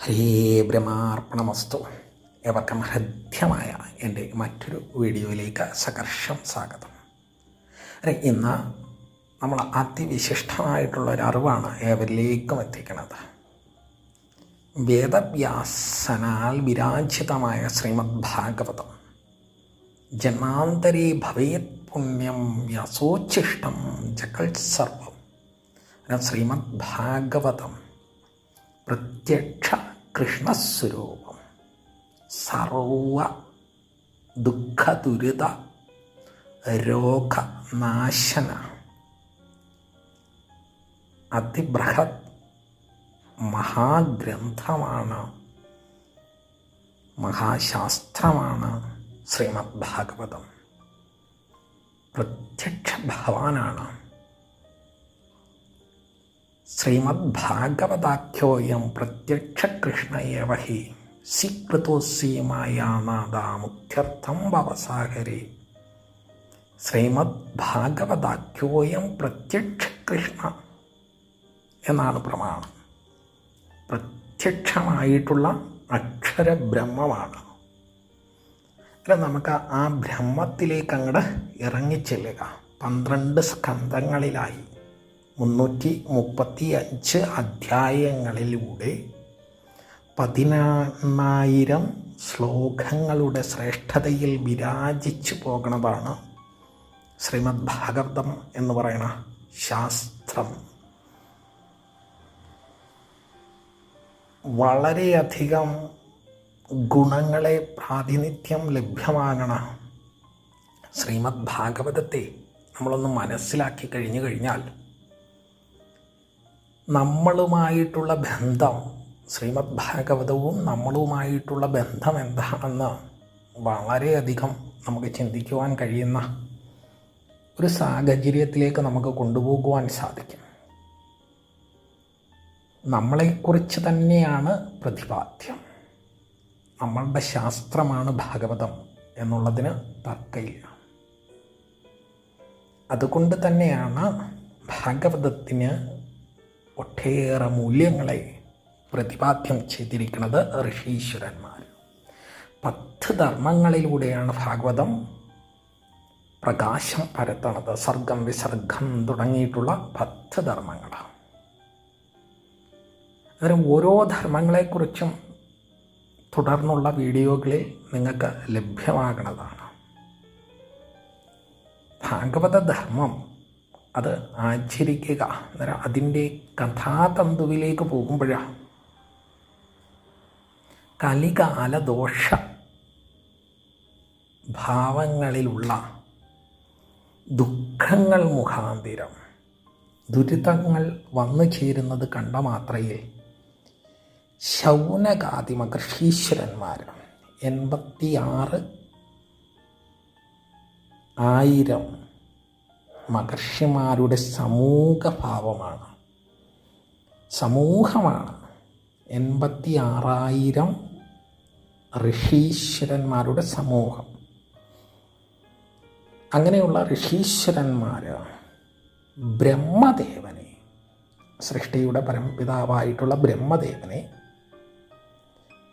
ഹരേ ബ്രഹ്മാർപ്പണമസ്തു. എവർക്കും ഹൃദ്യമായ എന്റെ മറ്റൊരു വീഡിയോയിലേക്ക് സകർഷം സ്വാഗതം. അല്ലെ ഇന്ന് നമ്മൾ അതിവിശിഷ്ടമായിട്ടുള്ള ഒരു അറിവാണ് ഏവരിലേക്കും എത്തിക്കുന്നത്. വേദവ്യാസനാൽ വിരാജിതമായ ശ്രീമദ് ഭാഗവതം ജന്മാന്തരേ ഭവേത് പുണ്യം വ്യാസോച്ഛിഷ്ടം ജഗത്സർവം. സർവം ശ്രീമദ് ഭാഗവതം പ്രത്യക്ഷ കൃഷ്ണസ്വരൂപം. സർവ ദുഃഖദുരിത രോഗനാശന. അതിബൃഹത് മഹാഗ്രന്ഥമാണ് മഹാശാസ്ത്രമാണ് ശ്രീമദ് ഭാഗവതം പ്രത്യക്ഷ ഭഗവാനാണ് ശ്രീമദ് ഭാഗവതാഖ്യോയം പ്രത്യക്ഷ കൃഷ്ണയവഹി സികൃതോസീമായാനാദാമുഖ്യർത്ഥം ഭവസാഗരേ ശ്രീമദ് ഭാഗവതാഖ്യോയം പ്രത്യക്ഷ കൃഷ്ണ എന്നാണ് പ്രമാണം. പ്രത്യക്ഷമായിട്ടുള്ള അക്ഷരബ്രഹ്മമാണ്. അല്ല നമുക്ക് ആ ബ്രഹ്മത്തിലേക്ക് അങ്ങോട്ട് ഇറങ്ങിച്ചെല്ലുക. പന്ത്രണ്ട് സ്കന്ധങ്ങളിലായി. മുന്നൂറ്റി മുപ്പത്തി അഞ്ച് അധ്യായങ്ങളിലൂടെ പതിനെണ്ണായിരം ശ്ലോകങ്ങളുടെ ശ്രേഷ്ഠതയിൽ വിരാജിച്ചു പോകുന്നതാണ് ശ്രീമദ് ഭാഗവതം എന്ന് പറയുന്ന ശാസ്ത്രം. വളരെയധികം ഗുണങ്ങളെ പ്രാതിനിധ്യം ലഭ്യമാകണ ശ്രീമദ് ഭാഗവതത്തെ നമ്മളൊന്ന് മനസ്സിലാക്കി കഴിഞ്ഞു കഴിഞ്ഞാൽ നമ്മളുമായിട്ടുള്ള ബന്ധം ശ്രീമദ് ഭാഗവതവും നമ്മളുമായിട്ടുള്ള ബന്ധം എന്താണെന്ന് വളരെയധികം നമുക്ക് ചിന്തിക്കുവാൻ കഴിയുന്ന ഒരു സാഹചര്യത്തിലേക്ക് നമുക്ക് കൊണ്ടുപോകുവാൻ സാധിക്കും. നമ്മളെക്കുറിച്ച് തന്നെയാണ് പ്രതിപാദ്യം. നമ്മളുടെ ശാസ്ത്രമാണ് ഭാഗവതം എന്നുള്ളതിന് തർക്കയില്ല അതുകൊണ്ട് തന്നെയാണ് ഭാഗവതത്തിന് ഒട്ടേറെ മൂല്യങ്ങളെ പ്രതിപാദ്യം ചെയ്തിരിക്കുന്നത് ഋഷീശ്വരന്മാർ. പത്ത് ധർമ്മങ്ങളിലൂടെയാണ് ഭാഗവതം പ്രകാശം പരത്തണത്. സർഗം വിസർഗം തുടങ്ങിയിട്ടുള്ള പത്ത് ധർമ്മങ്ങളാണ്. അന്നേരം ഓരോ ധർമ്മങ്ങളെക്കുറിച്ചും തുടർന്നുള്ള വീഡിയോകളിൽ നിങ്ങൾക്ക് ലഭ്യമാകുന്നതാണ് ഭാഗവത ധർമ്മം അത് ആചരിക്കുക. അന്നേരം അതിന്റെ കഥാതന്തുവിലേക്ക് പോകുമ്പോഴാണ് കലികാലദോഷ ഭാവങ്ങളിലുള്ള ദുഃഖങ്ങൾ മുഖാന്തിരം ദുരിതങ്ങൾ വന്നു ചേരുന്നത് കണ്ട മാത്രയിൽ ശൗനകാതി മഹർഷീശ്വരന്മാർ എൺപത്തിയാറ് ആയിരം മഹർഷിമാരുടെ സമൂഹഭാവമാണ്. സമൂഹമാണ്. എൺപത്തി ആറായിരം ഋഷീശ്വരന്മാരുടെ സമൂഹം. അങ്ങനെയുള്ള ഋഷീശ്വരന്മാർ ബ്രഹ്മദേവനെ സൃഷ്ടിയുടെ പരമപിതാവായിട്ടുള്ള ബ്രഹ്മദേവനെ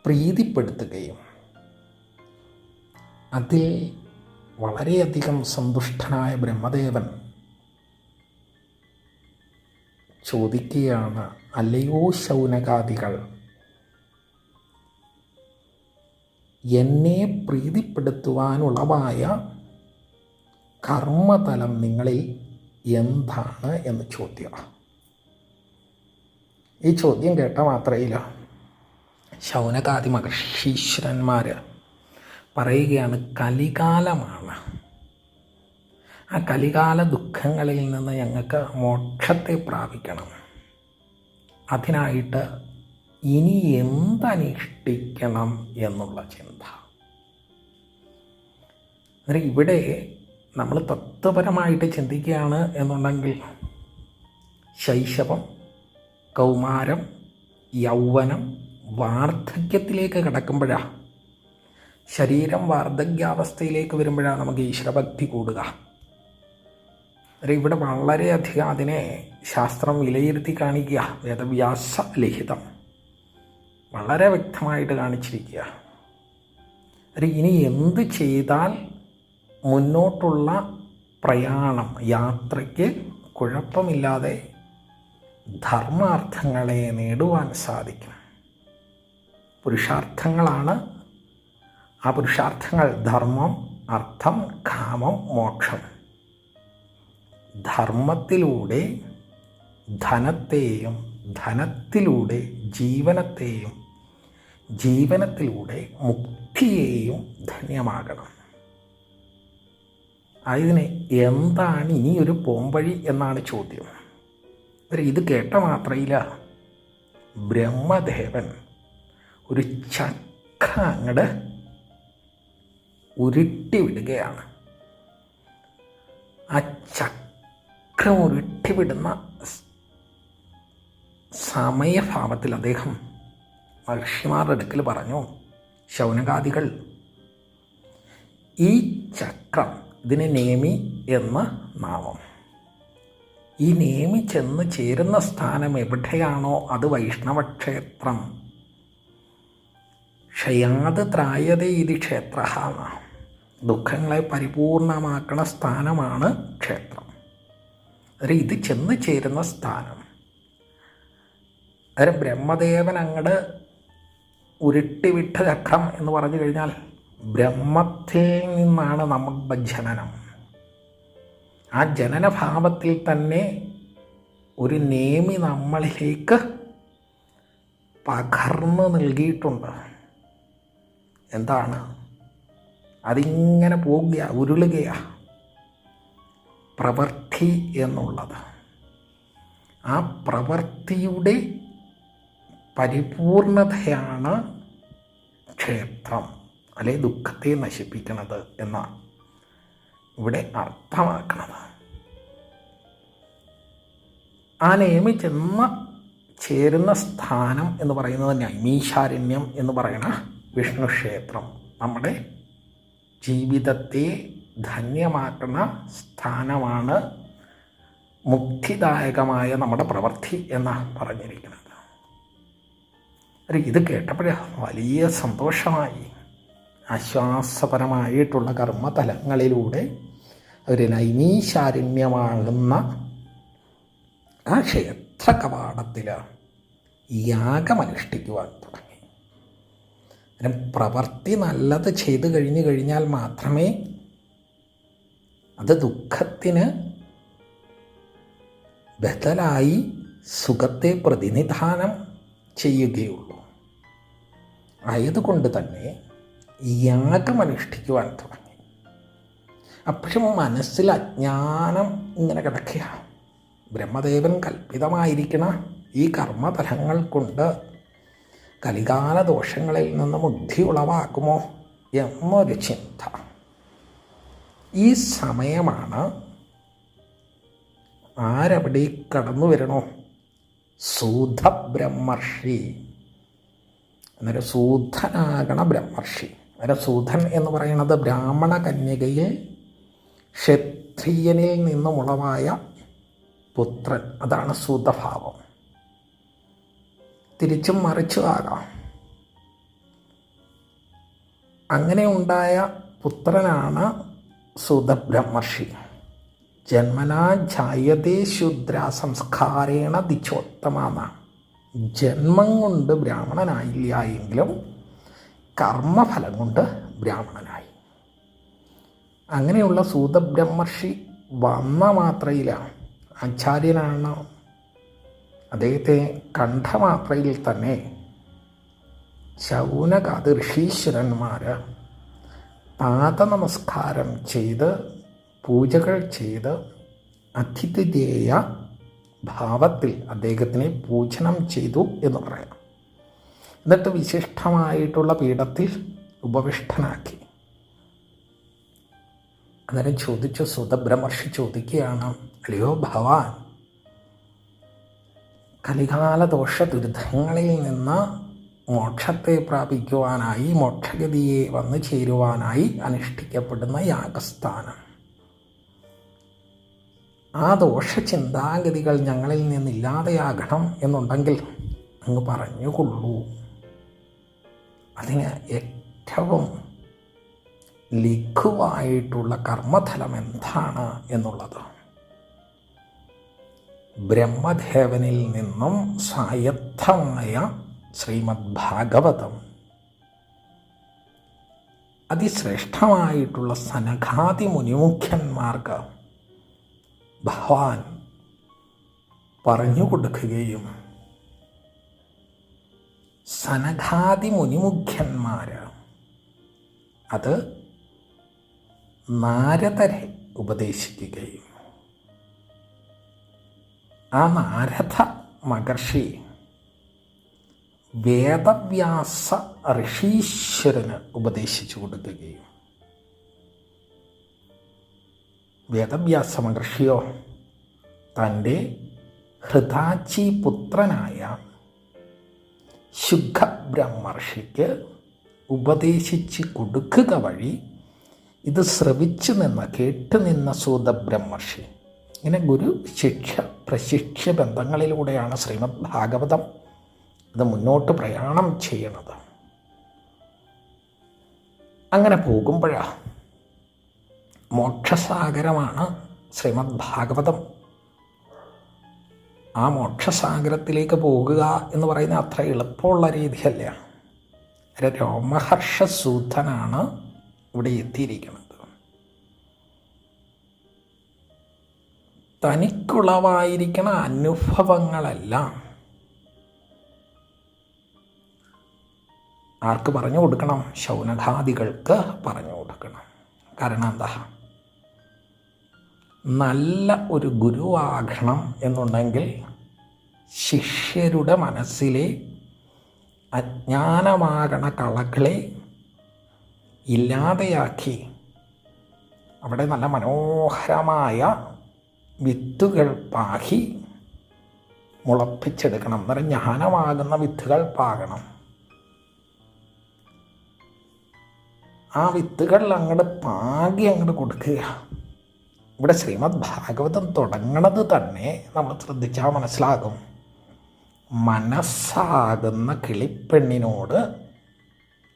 പ്രീതിപ്പെടുത്തുകയും അതിൽ വളരെയധികം സന്തുഷ്ടനായ ബ്രഹ്മദേവൻ ചോദിക്കുകയാണ്. അല്ലയോ ശൗനകാദികൾ. എന്നെ പ്രീതിപ്പെടുത്തുവാനുളവായ കർമ്മതലം നിങ്ങളിൽ എന്താണ് എന്ന് ചോദ്യം. ഈ ചോദ്യം കേട്ട മാത്രയില്ല. ശൗനകാദി മഹർഷീശ്വരന്മാർ പറയുകയാണ് കലികാലമാണ്. ആ കലികാല ദുഃഖങ്ങളിൽ നിന്ന് ഞങ്ങൾക്ക് മോക്ഷത്തെ പ്രാപിക്കണം. അതിനായിട്ട് ഇനി എന്തനുഷ്ഠിക്കണം എന്നുള്ള ചിന്ത. അന്നേരം ഇവിടെ നമ്മൾ തത്വപരമായിട്ട് ചിന്തിക്കുകയാണ് എന്നുണ്ടെങ്കിൽ ശൈശവം കൗമാരം യൗവനം വാർദ്ധക്യത്തിലേക്ക് കിടക്കുമ്പോഴാണ് ശരീരം വാർദ്ധക്യാവസ്ഥയിലേക്ക് വരുമ്പോഴാണ് നമുക്ക് ഈശ്വരഭക്തി കൂടുക. ഇവിടെ വളരെയധികം അതിനെ ശാസ്ത്രം വിലയിരുത്തി കാണിക്കുക. വേദവ്യാസ ലിഖിതം. വളരെ വ്യക്തമായിട്ട് കാണിച്ചിരിക്കുക. അല്ലെ ഇനി എന്ത് ചെയ്താൽ മുന്നോട്ടുള്ള പ്രയാണം യാത്രയ്ക്ക് കുഴപ്പമില്ലാതെ ധർമാർത്ഥങ്ങളെ നേടുവാൻ സാധിക്കും. പുരുഷാർത്ഥങ്ങളാണ്. ആ പുരുഷാർത്ഥങ്ങൾ ധർമ്മം അർത്ഥം കാമം മോക്ഷം. ധർമ്മത്തിലൂടെ ധനത്തെയും ധനത്തിലൂടെ ജീവനത്തെയും ജീവനത്തിലൂടെ മുക്തിയെയും ധന്യമാകണം. അതിന് എന്താണ് ഇനി ഒരു പോംവഴി എന്നാണ് ചോദ്യം. ഇത് കേട്ട മാത്രയില്ല ബ്രഹ്മദേവൻ ഒരു ചക്ര അങ്ങട് ഉരുട്ടി വിടുകയാണ്. ആ ചക്രം ഉരുട്ടിവിടുന്ന സമയഭാവത്തിൽ അദ്ദേഹം മഹർഷിമാരുടെ അടുക്കൽ പറഞ്ഞു ശൗനകാദികൾ ഈ ചക്രം ഇതിന് നേമി എന്ന നാമം. ഈ നേമി ചെന്ന് ചേരുന്ന സ്ഥാനം എവിടെയാണോ അത് വൈഷ്ണവക്ഷേത്രം. ക്ഷയാത് ത്രായതേ ഇത് ക്ഷേത്ര ദുഃഖങ്ങളെ പരിപൂർണമാക്കണ സ്ഥാനമാണ് ക്ഷേത്രം. അതായത് ഇത് ചെന്ന് ചേരുന്ന സ്ഥാനം. അതായത് ബ്രഹ്മദേവൻ അങ്ങട് ഉരുട്ടിവിട്ട ചക്രം എന്ന് പറഞ്ഞു കഴിഞ്ഞാൽ ബ്രഹ്മത്തിൽ നിന്നാണ് നമ്മുടെ ജനനം. ആ ജനനഭാവത്തിൽ തന്നെ ഒരു നേമി നമ്മളിലേക്ക് പകർന്നു നൽകിയിട്ടുണ്ട്. എന്താണ്? അതിങ്ങനെ പോകുക ഉരുളുകയാ. പ്രവൃത്തി എന്നുള്ളത്. ആ പ്രവൃത്തിയുടെ പരിപൂർണതയാണ് ക്ഷേത്രം അല്ലെ ദുഃഖത്തെ നശിപ്പിക്കുന്നത് എന്നാണ്. ഇവിടെ അർത്ഥമാക്കുന്നത് ആ നേമി ചെന്ന് ചേരുന്ന സ്ഥാനം എന്ന് പറയുന്നത് നൈമീശാരണ്യം എന്ന് പറയുന്ന വിഷ്ണു ക്ഷേത്രം. നമ്മുടെ ജീവിതത്തെ ധന്യമാക്കുന്ന സ്ഥാനമാണ് മുക്തിദായകമായ നമ്മുടെ പ്രവൃത്തി എന്നാണ് പറഞ്ഞിരിക്കുന്നത്. ഇത് കേട്ടപ്പോഴേ വലിയ സന്തോഷമായി. ആശ്വാസപരമായിട്ടുള്ള കർമ്മതലങ്ങളിലൂടെ ഒരു നൈമീശാരണ്യമാകുന്ന ആ ക്ഷേത്ര കവാടത്തിൽ യാഗമനുഷ്ഠിക്കുവാൻ തുടങ്ങി. പ്രവൃത്തി നല്ലത് ചെയ്തു കഴിഞ്ഞു കഴിഞ്ഞാൽ മാത്രമേ അത് ദുഃഖത്തിന് ബദലായി സുഖത്തെ പ്രതിനിധാനം ചെയ്യുകയുള്ളൂ. ആയതുകൊണ്ട് തന്നെ യാഗം അനുഷ്ഠിക്കുവാൻ തുടങ്ങി. അപ്പോഴും മനസ്സിൽ അജ്ഞാനം ഇങ്ങനെ കിടക്കുക ബ്രഹ്മദേവൻ കൽപ്പിതമായിരിക്കണ ഈ കർമ്മതലങ്ങൾ കൊണ്ട് കലികാല ദോഷങ്ങളിൽ നിന്ന് ബുദ്ധി ഉളവാക്കുമോ എന്നൊരു ചിന്ത. ഈ സമയമാണ് ആരവിടെ കടന്നു വരണോ? സൂതബ്രഹ്മർഷി. അന്നേരം സൂധനാകണ ബ്രഹ്മർഷി. അന്നേരം സൂധൻ എന്ന് പറയുന്നത് ബ്രാഹ്മണ കന്യകയിൽ ക്ഷത്രിയനിൽ നിന്നുമുളവായ പുത്രൻ. അതാണ് സൂതഭാവം. തിരിച്ചും മറിച്ചും ആകാം. അങ്ങനെ ഉണ്ടായ പുത്രനാണ് സുതബ്രഹ്മർഷി. ജന്മനാ ജായതേ ശുദ്ര സംസ്കാരേണ ദിച്ചോത്തമാണ് ജന്മം കൊണ്ട് ബ്രാഹ്മണനായില്ല എങ്കിലും കർമ്മഫലം കൊണ്ട് ബ്രാഹ്മണനായി. അങ്ങനെയുള്ള സൂതബ്രഹ്മർഷി വന്ന മാത്രയിലാണ്. ആചാര്യനാണ്. അദ്ദേഹത്തെ കണ്ഠമാത്രയിൽ തന്നെ ശൗനകാത് ഋഷീശ്വരന്മാർ പാദനമസ്കാരം ചെയ്ത് പൂജകൾ ചെയ്ത് അതിഥിതേയ ഭാവത്തിൽ അദ്ദേഹത്തിനെ പൂജനം ചെയ്തു എന്ന് പറയാം. എന്നിട്ട് വിശിഷ്ടമായിട്ടുള്ള പീഠത്തിൽ ഉപവിഷ്ടനാക്കി. അന്നേരം ചോദിച്ചു സുതബ്രഹ്മർഷി ചോദിക്കുകയാണ് അല്ലയോ ഭവാൻ കലികാല ദോഷ ദുരിതങ്ങളിൽ നിന്ന് മോക്ഷത്തെ പ്രാപിക്കുവാനായി മോക്ഷഗതിയെ വന്നു ചേരുവാനായി അനുഷ്ഠിക്കപ്പെടുന്ന യാഗസ്ഥാനം. ആ ദോഷ ചിന്താഗതികൾ ഞങ്ങളിൽ നിന്നില്ലാതെയാകണം എന്നുണ്ടെങ്കിൽ അങ്ങ് പറഞ്ഞുകൊള്ളൂ. അതിന് ഏറ്റവും ലഘുവായിട്ടുള്ള കർമ്മഫലം എന്താണ് എന്നുള്ളത്? ബ്രഹ്മദേവനിൽ നിന്നും സ്വായത്തമായ ശ്രീമദ് ഭാഗവതം അതിശ്രേഷ്ഠമായിട്ടുള്ള സനഘാതി മുനിമുഖ്യന്മാർക്ക് ഭഗവാൻ പറഞ്ഞു കൊടുക്കുകയും സനഘാതി മുനിമുഖ്യന്മാർ അത് നാരദരെ ഉപദേശിക്കുകയും. ആ നാരദ മഹർഷി വേദവ്യാസ ഋഷീശ്വരന് ഉപദേശിച്ചു കൊടുക്കുകയും. വേദവ്യാസ മഹർഷിയോ തന്റെ ഹൃദാച്ചി പുത്രനായ ശുഖബ്രഹ്മർഷിക്ക് ഉപദേശിച്ച് കൊടുക്കുക വഴി ഇത് ശ്രവിച്ചു നിന്ന കേട്ടു നിന്ന സൂതബ്രഹ്മർഷി. ഇങ്ങനെ ഗുരു ശിക്ഷ പ്രശിക്ഷ ബന്ധങ്ങളിലൂടെയാണ് ശ്രീമദ് ഭാഗവതം ഇത് മുന്നോട്ട് പ്രയാണം ചെയ്യണത്. അങ്ങനെ പോകുമ്പോഴാണ് മോക്ഷസാഗരമാണ് ശ്രീമദ് ഭാഗവതം ആ മോക്ഷസാഗരത്തിലേക്ക് പോകുക എന്ന് പറയുന്ന അത്ര എളുപ്പമുള്ള രീതിയല്ല. രോമഹർഷസൂതനാണ് ഇവിടെ എത്തിയിരിക്കുന്നത്. തനിക്കുളവായിരിക്കണ അനുഭവങ്ങളെല്ലാം ആർക്ക് പറഞ്ഞു കൊടുക്കണം? ശൗനകാദികൾക്ക് പറഞ്ഞു കൊടുക്കണം. കാരണം എന്താ? നല്ല ഒരു ഗുരുവാകണം എന്നുണ്ടെങ്കിൽ ശിഷ്യരുടെ മനസ്സിലെ അജ്ഞാനമാകണ കളകളെ ഇല്ലാതെയാക്കി. അവിടെ നല്ല മനോഹരമായ വിത്തുകൾ പാകി മുളപ്പിച്ചെടുക്കണം. അന്നേരം ജ്ഞാനമാകുന്ന വിത്തുകൾ പാകണം. ആ വിത്തുകൾ അങ്ങോട്ട് പാകി അങ്ങോട്ട് കൊടുക്കുക. ഇവിടെ ശ്രീമദ് ഭാഗവതം തുടങ്ങണത് തന്നെ നമ്മൾ ശ്രദ്ധിച്ചാൽ മനസ്സിലാകും. മനസ്സാകുന്ന കിളിപ്പെണ്ണിനോട്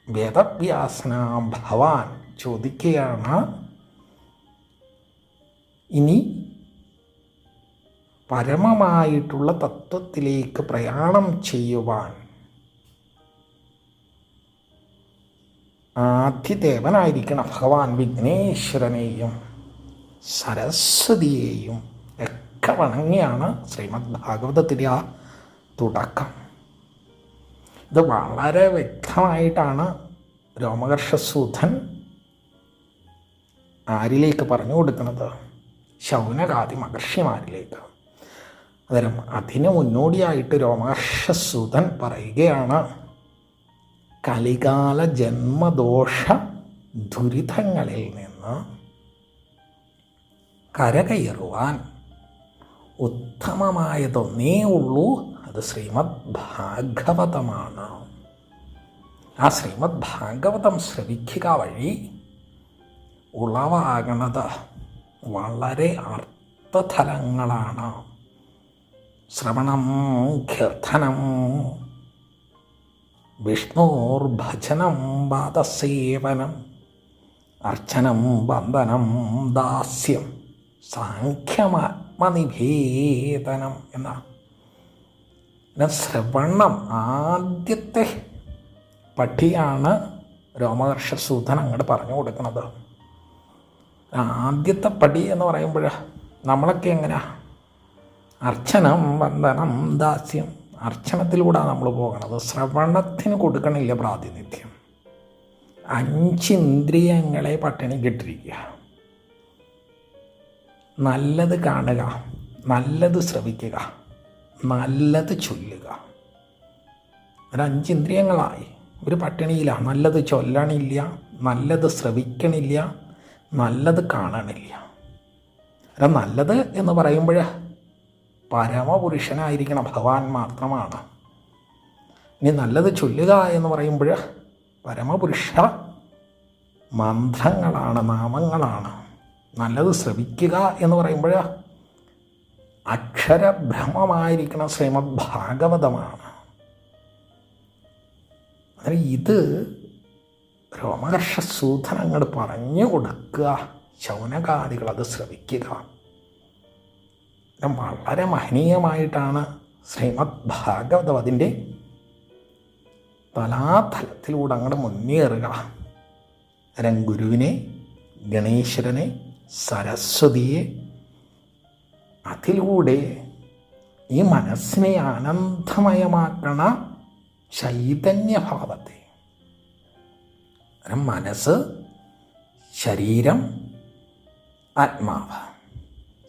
വേദവ്യാസന ഭവാൻ ചോദിക്കുകയാണ് ഇനി പരമമായിട്ടുള്ള തത്വത്തിലേക്ക് പ്രയാണം ചെയ്യുവാൻ ആദ്യദേവനായിരിക്കണം ഭഗവാൻ വിഘ്നേശ്വരനെയും സരസ്വതിയെയും ഒക്കെ വണങ്ങിയാണ് ശ്രീമദ് ഭാഗവതത്തിന്റെ ആ തുടക്കം. ഇത് വളരെ വ്യക്തമായിട്ടാണ് രോമകർഷസൂധൻ ആരിലേക്ക് പറഞ്ഞു കൊടുക്കുന്നത്? ശൗനകാദി മഹർഷിമാരിലേക്ക്. അന്നേരം അതിന് മുന്നോടിയായിട്ട് രോമഹർഷസൂതൻ പറയുകയാണ് കലികാല ജന്മദോഷ ദുരിതങ്ങളിൽ നിന്ന് കരകയറുവാൻ ഉത്തമമായതൊന്നേ ഉള്ളൂ. അത് ശ്രീമദ് ഭാഗവതമാണ് ആ ശ്രീമദ് ഭാഗവതം ശ്രവിക്കുക വഴി ഉളവാകണത് വളരെ അർത്ഥതലങ്ങളാണ്. ശ്രവണം കീർത്തനം വിഷ്ണോർഭജനം പാദസേവനം അർച്ചനം വന്ദനം ദാസ്യം സാഖ്യമാത്മനിവേദനം എന്നാണ് പിന്നെ ശ്രവണം ആദ്യത്തെ പട്ടിയാണ് രോമഹർഷസൂതൻ അങ്ങോട്ട് പറഞ്ഞു കൊടുക്കുന്നത്. ആദ്യത്തെ പടി എന്ന് പറയുമ്പോൾ നമ്മളൊക്കെ എങ്ങനെയാ അർച്ചനം വന്ദനം ദാസ്യം. അർച്ചനത്തിലൂടെ നമ്മൾ പോകണത്. ശ്രവണത്തിന് കൊടുക്കണില്ല പ്രാതിനിധ്യം. അഞ്ചിന്ദ്രിയങ്ങളെ പട്ടിണി കിട്ടിരിക്കുക നല്ലത് കാണുക നല്ലത് ശ്രവിക്കുക നല്ലത് ചൊല്ലുക. ഒരു അഞ്ചിന്ദ്രിയങ്ങളായി ഒരു പട്ടിണിയിലാണ് നല്ലത് ചൊല്ലണില്ല നല്ലത് ശ്രവിക്കണില്ല നല്ലത് കാണണില്ല. അല്ല നല്ലത് എന്ന് പറയുമ്പോൾ പരമപുരുഷനായിരിക്കണം ഭഗവാൻ മാത്രമാണ്. ഇനി നല്ലത് ചൊല്ലുക എന്ന് പറയുമ്പോൾ പരമപുരുഷ മന്ത്രങ്ങളാണ് നാമങ്ങളാണ്. നല്ലത് ശ്രവിക്കുക എന്ന് പറയുമ്പോൾ അക്ഷരഭ്രമമായിരിക്കണം ശ്രീമദ് ഭാഗവതമാണ് അങ്ങനെ ഇത് സൂധനങ്ങൾ പറഞ്ഞു കൊടുക്കുക. ശൗനകാദികൾ അത് ശ്രവിക്കുക. വളരെ മഹനീയമായിട്ടാണ് ശ്രീമദ് ഭാഗവതം അതിന്റെ തലാതലത്തിലൂടെ അങ്ങോട്ട് മുന്നേറുക. രംഗുരുവിനെ ഗുരുവിനെ ഗണേശ്വരനെ സരസ്വതിയെ അതിലൂടെ ഈ മനസ്സിനെ ആനന്ദമയമാക്കണ ചൈതന്യഭാവത്തെ. മനസ്സ് ശരീരം ആത്മാവ്.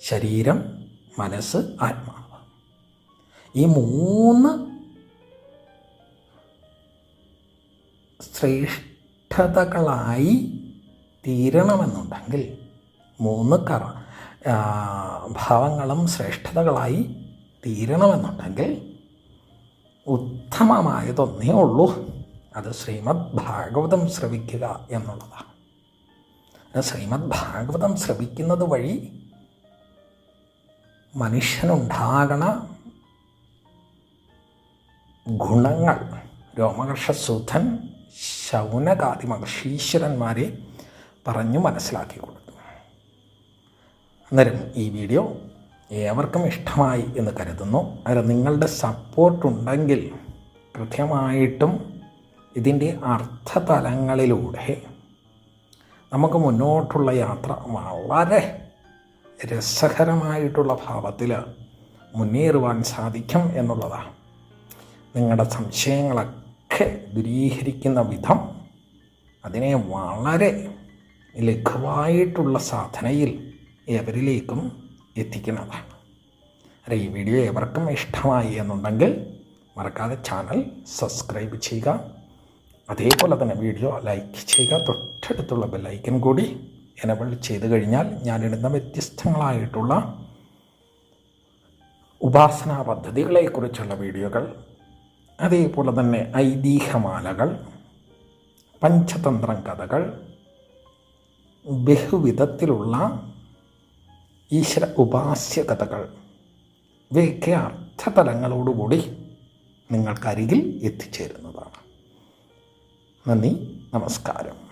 ശരീരം മനസ്സ് ആത്മാവ്. ഈ മൂന്ന് ശ്രേഷ്ഠതകളായി തീരണമെന്നുണ്ടെങ്കിൽ മൂന്ന് കറ ഭാവങ്ങളും ശ്രേഷ്ഠതകളായി തീരണമെന്നുണ്ടെങ്കിൽ ഉത്തമമായതൊന്നേ ഉള്ളൂ. അത് ശ്രീമദ് ഭാഗവതം ശ്രവിക്കുക എന്നുള്ളതാണ്. ശ്രീമദ് ഭാഗവതം ശ്രവിക്കുന്നത് വഴി മനുഷ്യനുണ്ടാകണ ഗുണങ്ങൾ രോമകർഷസുധൻ ശൗനകാദി മഹർഷീശ്വരന്മാരെ പറഞ്ഞു മനസ്സിലാക്കി കൊടുത്തു അന്നേരം ഈ വീഡിയോ ഏവർക്കും ഇഷ്ടമായി എന്ന് കരുതുന്നു. അന്നേരം നിങ്ങളുടെ സപ്പോർട്ടുണ്ടെങ്കിൽ കൃത്യമായിട്ടും ഇതിന്റെ അർത്ഥതലങ്ങളിലൂടെ നമുക്ക് മുന്നോട്ടുള്ള യാത്ര വളരെ രസകരമായിട്ടുള്ള ഭാവത്തിൽ മുന്നേറുവാൻ സാധിക്കും എന്നുള്ളതാണ്. നിങ്ങളുടെ സംശയങ്ങളൊക്കെ ദൂരീകരിക്കുന്ന വിധം അതിനെ വളരെ ലഘുവായിട്ടുള്ള സാധനയിൽ എവരിലേക്കും എത്തിക്കുന്നതാണ്. അല്ല ഈ വീഡിയോ എവർക്കും ഇഷ്ടമായി എന്നുണ്ടെങ്കിൽ മറക്കാതെ ചാനൽ സബ്സ്ക്രൈബ് ചെയ്യുക. അതേപോലെ തന്നെ വീഡിയോ ലൈക്ക് ചെയ്യുക. തൊട്ടടുത്തുള്ള ബെല്ലൈക്കൻ കൂടി എനബിൾ ചെയ്ത് കഴിഞ്ഞാൽ ഞാനിടുന്ന വ്യത്യസ്തങ്ങളായിട്ടുള്ള ഉപാസനാ പദ്ധതികളെക്കുറിച്ചുള്ള വീഡിയോകൾ അതേപോലെ തന്നെ ഐതിഹ്യമാലകൾ പഞ്ചതന്ത്രം കഥകൾ ബഹുവിധത്തിലുള്ള ഈശ്വര ഉപാസ്യ കഥകൾ. ഇവയൊക്കെ അർത്ഥതലങ്ങളോടുകൂടി നിങ്ങൾക്കരികിൽ എത്തിച്ചേരുന്നതാണ്. നന്ദി നമസ്കാരം.